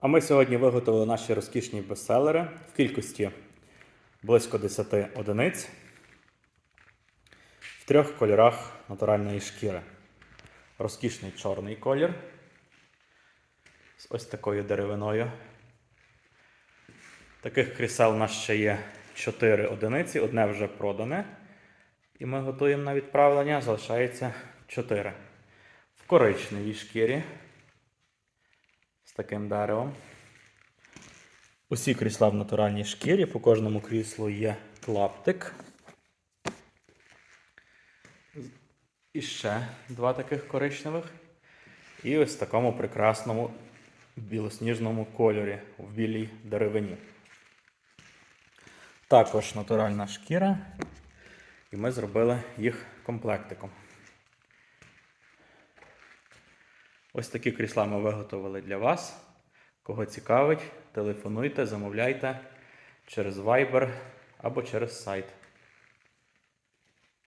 А ми сьогодні виготовили наші розкішні бестселери в кількості близько 10 одиниць в трьох кольорах натуральної шкіри. Розкішний чорний колір з ось такою деревиною. Таких крісел у нас ще є 4 одиниці, одне вже продане. І ми готуємо на відправлення, залишається 4. В коричневій шкірі з таким деревом. Усі крісла в натуральній шкірі, по кожному кріслу є клаптик. І ще два таких коричневих. І ось в такому прекрасному білосніжному кольорі в білій деревині. Також натуральна шкіра. І ми зробили їх комплектиком. Ось такі крісла ми виготовили для вас. Кого цікавить, телефонуйте, замовляйте через Viber або через сайт.